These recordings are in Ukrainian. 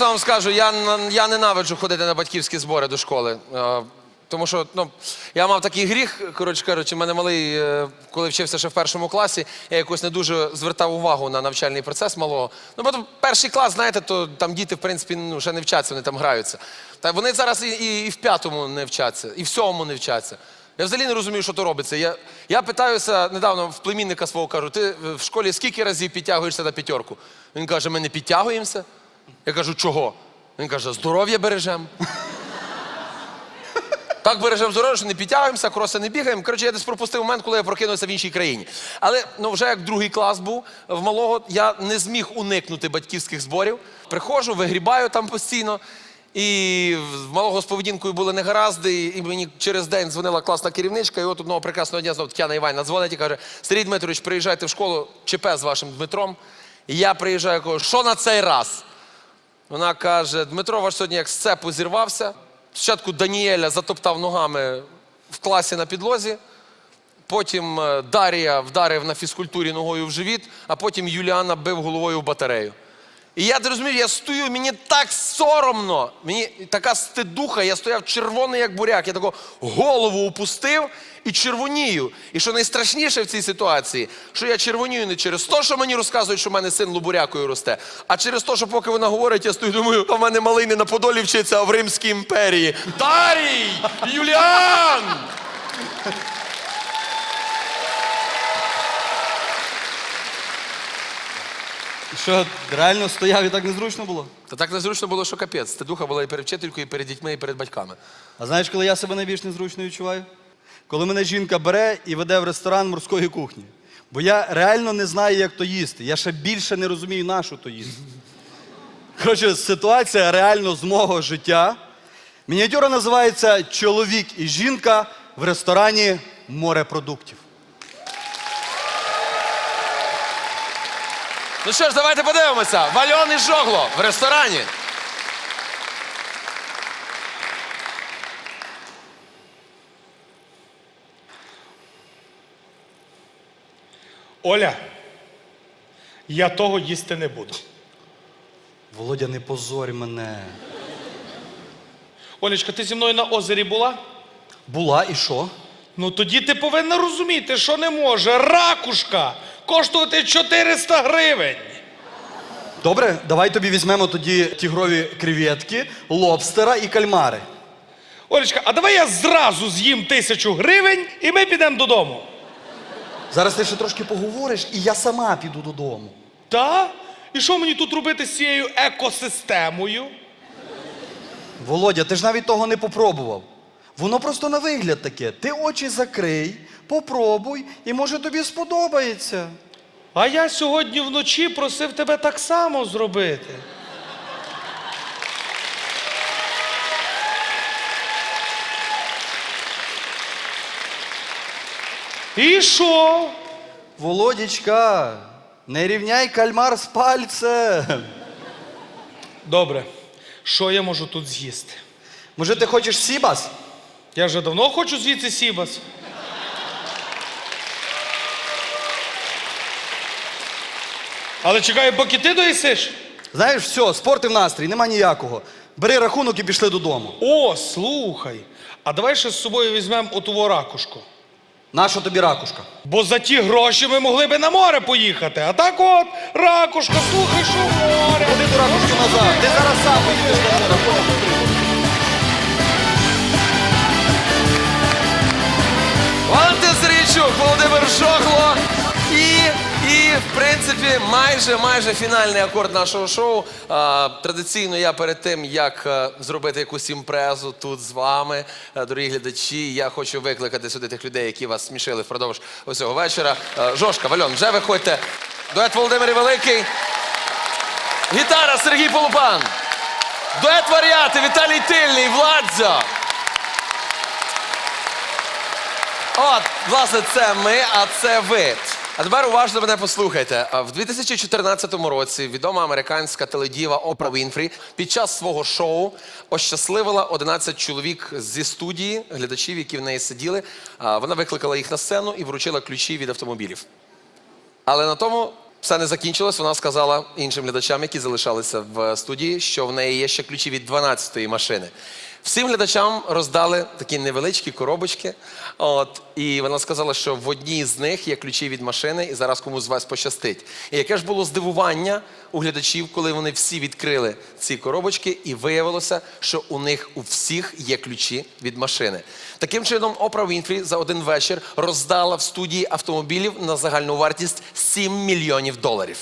Я вам скажу, я, я ненавиджу ходити на батьківські збори до школи. Е, Тому що ну, я мав такий гріх, коротше кажучи, в мене малий, е, коли вчився ще в першому класі, я якось не дуже звертав увагу на навчальний процес малого. Ну, бо то перший клас, знаєте, то там діти, в принципі, ну, ще не вчаться, вони там граються. Та вони зараз і, і, і в п'ятому не вчаться, і в сьомому не вчаться. Я взагалі не розумію, що то робиться. Я, я питаюся недавно в племінника свого кажу, ти в школі скільки разів підтягуєшся на п'ятерку? Він каже, ми не підтягуємося. Я кажу, чого? Він каже, здоров'я бережемо. Так бережемо здоров'я, що не підтягуємося, кроси не бігаємо. Коротше, я десь пропустив момент, коли я прокинувся в іншій країні. Але ну, вже як другий клас був в малого, я не зміг уникнути батьківських зборів. Приходжу, вигрібаю там постійно. І в малого з поведінкою були негаразди, і мені через день дзвонила класна керівничка, і от одного прекрасного дня знов Тетяна Іванівна дзвонить і каже: Сергій Дмитрович, приїжджайте в школу, ЧП з вашим Дмитром. І я приїжджаю, кажу, що на цей раз? Вона каже: Дмитро ваш сьогодні як з цепу зірвався. Спочатку Даніеля затоптав ногами в класі на підлозі, потім е, Дарія вдарив на фізкультурі ногою в живіт, а потім Юліана бив головою в батарею. І я ти розумієш, я стою, мені так соромно, мені така стидуха, я стояв червоний, як буряк. Я тако голову опустив і червонію. І що найстрашніше в цій ситуації, що я червонію не через те, що мені розказують, що в мене син лубурякою росте, а через те, що поки вона говорить, я стою, думаю, а в мене малий не на Подолі вчиться, а в Римській імперії. Дарій! Юліан! Що, реально стояв і так незручно було? Та так незручно було, що капець. Стидуха була і перед вчителькою, і перед дітьми, і перед батьками. А знаєш, коли я себе найбільш незручно відчуваю? Коли мене жінка бере і веде в ресторан морської кухні. Бо я реально не знаю, як то їсти. Я ще більше не розумію, на що то їсти. Коротше, ситуація реально з мого життя. Мініатюра називається Чоловік і жінка в ресторані морепродуктів. Ну що ж, давайте подивимося. Вальон і жогло в ресторані. Оля, я того їсти не буду. Володя, не позорь мене. Олечка, ти зі мною на озері була? Була і що? Ну тоді ти повинна розуміти, що не може ракушка коштувати 400 гривень. Добре, давай тобі візьмемо тоді тігрові креветки, лобстера і кальмари. Олечка, а давай я зразу з'їм тисячу гривень і ми підемо додому. Зараз ти ще трошки поговориш, і я сама піду додому. Та? І що мені тут робити з цією екосистемою? Володя, ти ж навіть того не попробував. Воно просто на вигляд таке. Ти очі закрий, попробуй, і може тобі сподобається. А я сьогодні вночі просив тебе так само зробити. І що? Володічка, не рівняй кальмар з пальцем. Добре, що я можу тут з'їсти? Може, ти хочеш сібас? Я вже давно хочу звідси сібас. Але чекай, поки ти доїсиш. Знаєш, все, спортив настрій, нема ніякого. Бери рахунок і пішли додому. О, слухай. А давай ще з собою візьмемо оту ракушку. Наша тобі ракушка? Бо за ті гроші ми могли би на море поїхати. А так от, ракушка, слухай, що море. Ходи ту ракушку назад. Ти зараз сам поїдеш до. Рахунок отримаєш. Валентин Сергійчук, Володимир Жогло. В принципі, майже майже фінальний акорд нашого шоу. Традиційно я перед тим, як е, зробити якусь імпрезу тут з вами, е, дорогі глядачі, я хочу викликати сюди тих людей, які вас смішили впродовж усього вечора. Е, Жошка, Вальон, вже виходьте. Дует Володимир Великий. Гітара Сергій Полупан. Дует варіати Віталій Тильний, Владзо. От, власне, це ми, а це ви. А тепер уважно мене послухайте. В 2014 році відома американська теледіва Опра Вінфрі під час свого шоу ощасливила 11 чоловік зі студії, глядачів, які в неї сиділи. Вона викликала їх на сцену і вручила ключі від автомобілів. Але на тому все не закінчилось. Вона сказала іншим глядачам, які залишалися в студії, що в неї є ще ключі від 12-ї машини. Всім глядачам роздали такі невеличкі коробочки. От, і вона сказала, що в одній з них є ключі від машини, і зараз комусь з вас пощастить. І яке ж було здивування у глядачів, коли вони всі відкрили ці коробочки, і виявилося, що у них у всіх є ключі від машини. Таким чином, Опра Вінфрі за один вечір роздала в студії автомобілів на загальну вартість 7 мільйонів доларів.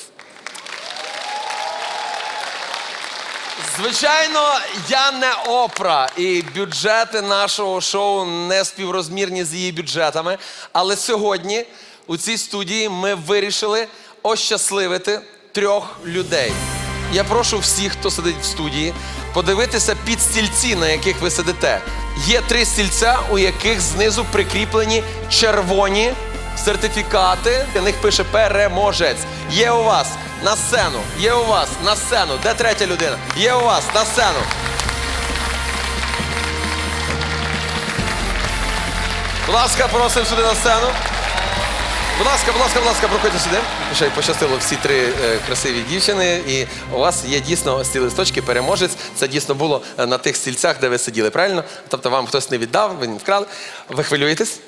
Звичайно, я не опра, і бюджети нашого шоу не співрозмірні з її бюджетами. Але сьогодні у цій студії ми вирішили ощасливити трьох людей. Я прошу всіх, хто сидить в студії, подивитися під стільці, на яких ви сидите. Є три стільця, у яких знизу прикріплені червоні сертифікати. На них пише переможець. Є у вас на сцену, є у вас на сцену. Де третя людина? Є у вас на сцену. Будь ласка, просимо сюди на сцену. Будь ласка, будь ласка, будь ласка, проходьте сюди. Ще й пощастило всі три е, красиві дівчини. І у вас є дійсно ось ці листочки, переможець. Це дійсно було е, на тих стільцях, де ви сиділи, правильно? Тобто вам хтось не віддав, ви не вкрали. Ви хвилюєтесь?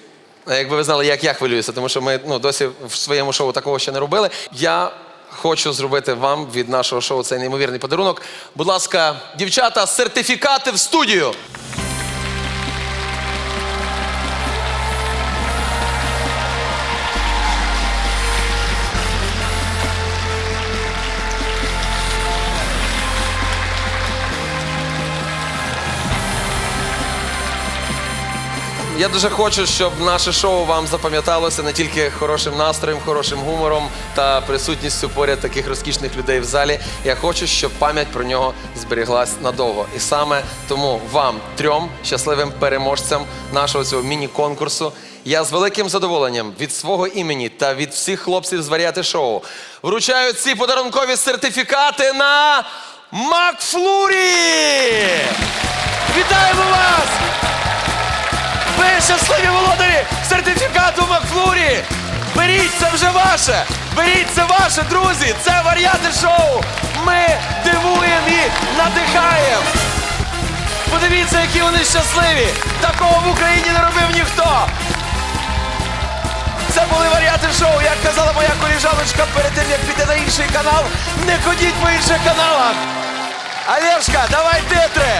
Якби ви знали, як я хвилююся, тому що ми ну, досі в своєму шоу такого ще не робили. Я хочу зробити вам від нашого шоу цей неймовірний подарунок. Будь ласка, дівчата, сертифікати в студію. Я дуже хочу, щоб наше шоу вам запам'яталося не тільки хорошим настроєм, хорошим гумором та присутністю поряд таких розкішних людей в залі. Я хочу, щоб пам'ять про нього зберіглась надовго. І саме тому вам, трьом щасливим переможцям нашого цього міні-конкурсу, я з великим задоволенням від свого імені та від всіх хлопців з варіати шоу вручаю ці подарункові сертифікати на Макфлурі! Щасливі володарі сертифікату Макфлурі! Беріть, це вже ваше! Беріть, це ваше, друзі! Це варіати шоу! Ми дивуємо і надихаємо! Подивіться, які вони щасливі! Такого в Україні не робив ніхто! Це були варіати шоу. Як казала моя коліжаночка перед тим, як піти на інший канал, не ходіть по інших каналах! Олешка, давай титри!